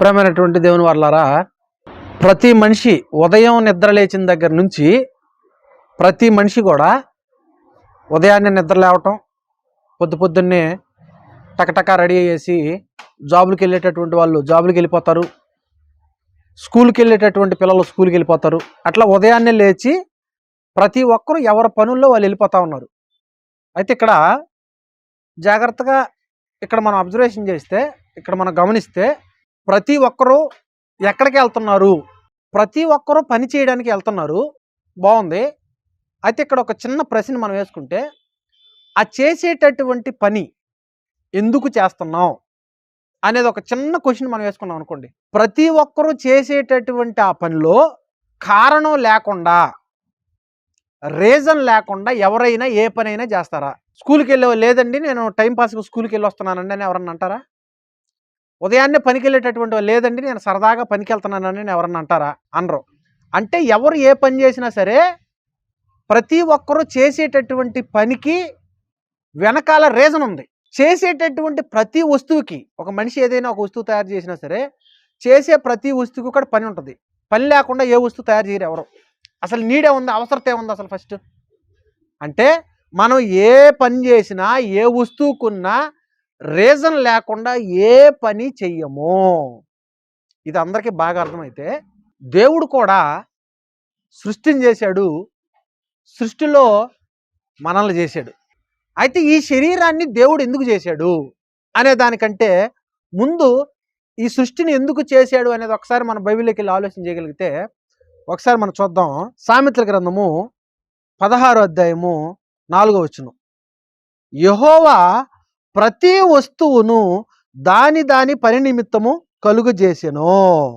ప్రేమైనటువంటి దేవుని వాళ్ళారా ప్రతి మనిషి ఉదయం నిద్ర లేచిన దగ్గర నుంచి ప్రతి మనిషి కూడా ఉదయాన్నే నిద్ర లేవటం పొద్దు పొద్దున్నే టకటక రెడీ అయ్యేసి జాబులకు వెళ్ళేటటువంటి వాళ్ళు జాబులకు వెళ్ళిపోతారు స్కూల్కి వెళ్ళేటటువంటి పిల్లలు స్కూల్కి వెళ్ళిపోతారు. అట్లా ఉదయాన్నే లేచి ప్రతి ఒక్కరు ఎవరి పనుల్లో వాళ్ళు వెళ్ళిపోతూ ఉన్నారు. అయితే ఇక్కడ జాగ్రత్తగా ఇక్కడ మనం అబ్జర్వేషన్ చేస్తే ఇక్కడ మనం గమనిస్తే ప్రతి ఒక్కరూ ఎక్కడికి వెళ్తున్నారు? ప్రతి ఒక్కరూ పని చేయడానికి వెళ్తున్నారు. బాగుంది అయితే ఇక్కడ ఒక చిన్న ప్రశ్న మనం వేసుకుంటే ఆ చేసేటటువంటి పని ఎందుకు చేస్తున్నాం అనేది ఒక చిన్న క్వశ్చన్ మనం వేసుకున్నాం అనుకోండి. ప్రతి ఒక్కరూ చేసేటటువంటి ఆ పనిలో కారణం లేకుండా రీజన్ లేకుండా ఎవరైనా ఏ పనైనా చేస్తారా? స్కూల్కి వెళ్ళే లేదండి నేను టైంపాస్కి స్కూల్కి వెళ్ళి వస్తున్నానండి అని ఎవరన్నా అంటారా? ఉదయాన్నే పనికి వెళ్ళేటటువంటి వాళ్ళు లేదండి నేను సరదాగా పనికి వెళ్తున్నానని నేను ఎవరన్నా అంటారా? అనరు. అంటే ఎవరు ఏ పని చేసినా సరే ప్రతి ఒక్కరూ చేసేటటువంటి పనికి వెనకాల రీజన్ ఉంది. చేసేటటువంటి ప్రతి వస్తువుకి ఒక మనిషి ఏదైనా ఒక వస్తువు తయారు చేసినా సరే చేసే ప్రతి వస్తువుకి కూడా పని ఉంటుంది. పని లేకుండా ఏ వస్తువు తయారు చేయరు ఎవరు. అసలు నీడే ఉంది అవసరత ఏముంది అసలు ఫస్ట్. అంటే మనం ఏ పని చేసినా ఏ వస్తువుకున్నా రీజన్ లేకుండా ఏ పని చెయ్యము. ఇది అందరికీ బాగా అర్థమైతే దేవుడు కూడా సృష్టిని చేశాడు. సృష్టిలో మనల్ని చేశాడు. అయితే ఈ శరీరాన్ని దేవుడు ఎందుకు చేశాడు అనే దానికంటే ముందు ఈ సృష్టిని ఎందుకు చేశాడు అనేది ఒకసారి మన బైబిల్లోకి వెళ్ళి ఆలోచన చేయగలిగితే ఒకసారి మనం చూద్దాం. సామెతల గ్రంథము పదహారో అధ్యాయము నాలుగో వచ్చును యహోవా ప్రతి వస్తువును దాని దాని పని నిమిత్తము కలుగు చేసెను.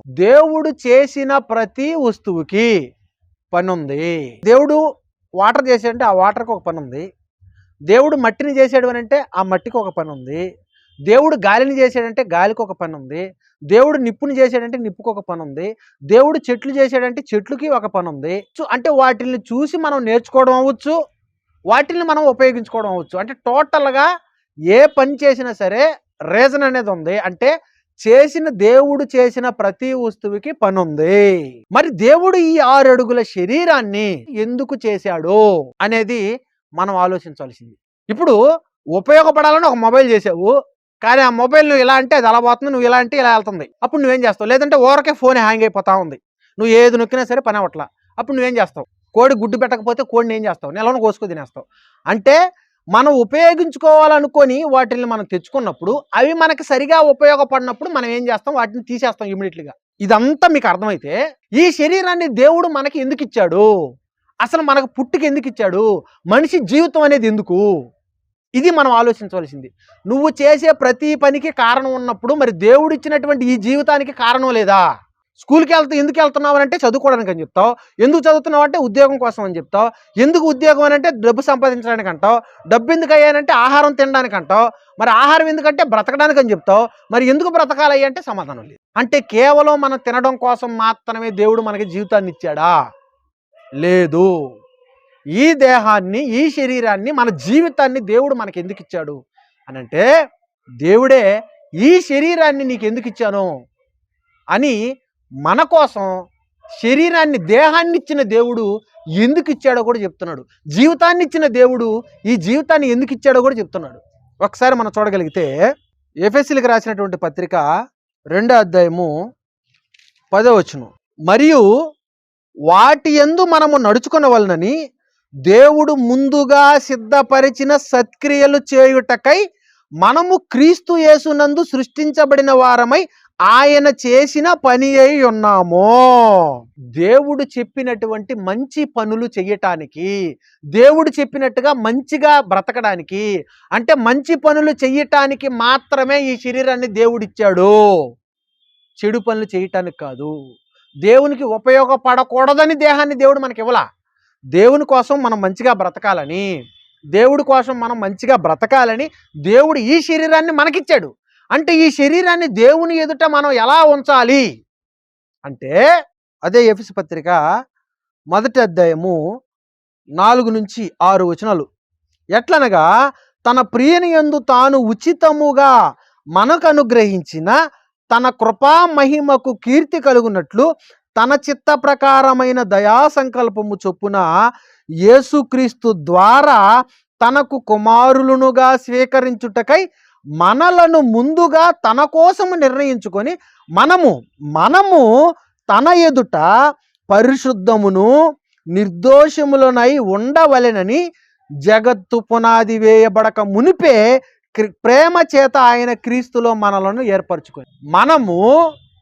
దేవుడు చేసిన ప్రతి వస్తువుకి పని ఉంది దేవుడు వాటర్ చేసాడంటే ఆ వాటర్కి ఒక పని ఉంది దేవుడు మట్టిని చేసాడు అని అంటే ఆ మట్టికి ఒక పని ఉంది దేవుడు గాలిని చేసాడంటే గాలికి ఒక పని ఉంది దేవుడు నిప్పుని చేసాడంటే నిప్పుకు ఒక పని ఉంది దేవుడు చెట్లు చేసాడంటే చెట్లుకి ఒక పని ఉంది అంటే వాటిని చూసి మనం నేర్చుకోవడం అవ్వచ్చు వాటిని మనం ఉపయోగించుకోవడం అవ్వచ్చు. అంటే టోటల్గా ఏ పని చేసినా సరే రీజన్ అనేది ఉంది. అంటే చేసిన దేవుడు చేసిన ప్రతి వస్తువుకి పని ఉంది మరి దేవుడు ఈ ఆరు అడుగుల శరీరాన్ని ఎందుకు చేశాడు అనేది మనం ఆలోచించాల్సింది. ఇప్పుడు ఉపయోగపడాలని ఒక మొబైల్ చేసావు కానీ ఆ మొబైల్ నువ్వు ఇలా అంటే అది అలా పోతుంది నువ్వు ఇలా అంటే ఇలా వెళ్తుంది. అప్పుడు నువ్వేం చేస్తావు? లేదంటే ఓరకే ఫోన్ హ్యాంగ్ అయిపోతా ఉంది. నువ్వు ఏది నొక్కినా సరే పని అవ్వట్లా. అప్పుడు నువ్వేం చేస్తావు? కోడి గుడ్డు పెట్టకపోతే కోడిని ఏం చేస్తావు? నెలను కోసుకు తినేస్తావు. అంటే మనం ఉపయోగించుకోవాలనుకొని వాటిని మనం తెచ్చుకున్నప్పుడు అవి మనకి సరిగా ఉపయోగపడినప్పుడు మనం ఏం చేస్తాం? వాటిని తీసేస్తాం ఇమీడియట్లీగా ఇదంతా మీకు అర్థమైతే ఈ శరీరాన్ని దేవుడు మనకి ఎందుకు ఇచ్చాడు? అసలు మనకు పుట్టుక ఎందుకు ఇచ్చాడు? మనిషి జీవితం అనేది ఎందుకు? ఇది మనం ఆలోచించవలసింది. నువ్వు చేసే ప్రతి పనికి కారణం ఉన్నప్పుడు మరి దేవుడు ఇచ్చినటువంటి ఈ జీవితానికి కారణం లేదా? స్కూల్కి వెళ్తే ఎందుకు వెళ్తున్నావు అని అంటే చదువుకోవడానికి అని చెప్తావు. ఎందుకు చదువుతున్నావు అంటే ఉద్యోగం కోసం అని చెప్తావు. ఎందుకు ఉద్యోగం అని అంటే డబ్బు సంపాదించడానికి అంటావు. డబ్బు ఎందుకు అయ్యానంటే ఆహారం తినడానికి అంటావు. మరి ఆహారం ఎందుకంటే బ్రతకడానికి అని చెప్తావు. మరి ఎందుకు బ్రతకాలి అంటే సమాధానం లేదు. అంటే కేవలం మనం తినడం కోసం మాత్రమే దేవుడు మనకి జీవితాన్ని ఇచ్చాడా? లేదు. ఈ దేహాన్ని ఈ శరీరాన్ని మన జీవితాన్ని దేవుడు మనకి ఎందుకు ఇచ్చాడు? అని అంటే దేవుడే ఈ శరీరాన్ని నీకు ఎందుకు ఇచ్చాను? అని మన కోసం శరీరాన్ని దేహాన్ని ఇచ్చిన దేవుడు ఎందుకు ఇచ్చాడో కూడా చెప్తున్నాడు. జీవితాన్ని ఇచ్చిన దేవుడు ఈ జీవితాన్ని ఎందుకు ఇచ్చాడో కూడా చెప్తున్నాడు. ఒకసారి మనం చూడగలిగితే ఎఫ్ఎస్సీలకు రాసినటువంటి పత్రిక రెండో అధ్యాయము పదో వచ్చును మరియు వాటి యందు మనము నడుచుకున్న వలనని దేవుడు ముందుగా సిద్ధపరిచిన సత్క్రియలు చేయుటకై మనము క్రీస్తు యేసునందు సృష్టించబడిన వారమై ఆయన చేసిన పని అయి ఉన్నాము. దేవుడు చెప్పినటువంటి మంచి పనులు చెయ్యటానికి దేవుడు చెప్పినట్టుగా మంచిగా బ్రతకడానికి అంటే మంచి పనులు చెయ్యటానికి మాత్రమే ఈ శరీరాన్ని దేవుడిచ్చాడు. చెడు పనులు చేయటానికి కాదు. దేవునికి ఉపయోగపడకూడదని దేహాన్ని దేవుడు మనకి ఇవ్వలా దేవుని కోసం మనం మంచిగా బ్రతకాలని దేవుడి కోసం మనం మంచిగా బ్రతకాలని దేవుడు ఈ శరీరాన్ని మనకిచ్చాడు. అంటే ఈ శరీరాన్ని దేవుని ఎదుట మనం ఎలా ఉంచాలి? అంటే అదే ఎఫిస్ పత్రిక మొదటి అధ్యాయము నాలుగు నుంచి ఆరు వచనాలు. ఎట్లనగా తన ప్రియని యందు తాను ఉచితముగా మనకు అనుగ్రహించిన తన కృపా మహిమకు కీర్తి కలుగునట్లు తన చిత్త ప్రకారమైన దయా సంకల్పము చొప్పున యేసుక్రీస్తు ద్వారా తనకు కుమారులనుగా స్వీకరించుటకై మనలను ముందుగా తన కోసము నిర్ణయించుకొని మనము మనము తన ఎదుట పరిశుద్ధమును నిర్దోషములనై ఉండవలెనని జగత్తు పునాది వేయబడక మునిపే క్రి- ప్రేమ చేత ఆయన క్రీస్తులో మనలను ఏర్పరచుకొని. మనము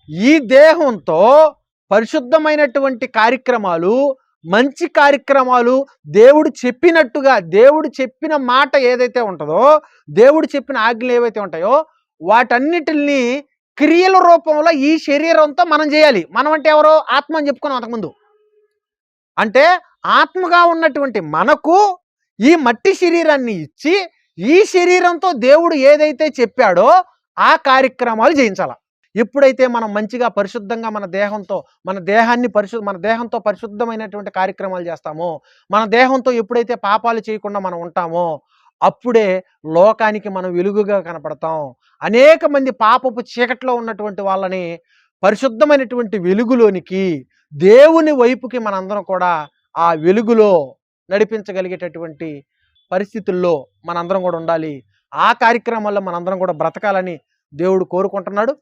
ఈ దేహంతో పరిశుద్ధమైనటువంటి కార్యక్రమాలు మంచి కార్యక్రమాలు దేవుడు చెప్పినట్టుగా దేవుడు చెప్పిన మాట ఏదైతే ఉంటుందో దేవుడు చెప్పిన ఆజ్ఞలు ఏవైతే ఉంటాయో వాటన్నిటిని క్రియల రూపంలో ఈ శరీరంతో మనం చేయాలి. మనం అంటే ఎవరో? ఆత్మ అని చెప్పుకున్నాం అంతకుముందు. అంటే ఆత్మగా ఉన్నటువంటి మనకు ఈ మట్టి శరీరాన్ని ఇచ్చి ఈ శరీరంతో దేవుడు ఏదైతే చెప్పాడో ఆ కార్యక్రమాలు చేయించాల. ఎప్పుడైతే మనం మంచిగా పరిశుద్ధంగా మన దేహంతో మన దేహాన్ని పరిశు మన దేహంతో పరిశుద్ధమైనటువంటి కార్యక్రమాలు చేస్తామో మన దేహంతో ఎప్పుడైతే పాపాలు చేయకుండా మనం ఉంటామో అప్పుడే లోకానికి మనం వెలుగుగా కనపడతాం. అనేక మంది పాపపు చీకట్లో ఉన్నటువంటి వాళ్ళని పరిశుద్ధమైనటువంటి వెలుగులోనికి దేవుని వైపుకి మనందరం కూడా ఆ వెలుగులో నడిపించగలిగేటటువంటి పరిస్థితుల్లో మనందరం కూడా ఉండాలి. ఆ కార్యక్రమాల్లో మనందరం కూడా బ్రతకాలని దేవుడు కోరుకుంటున్నాడు.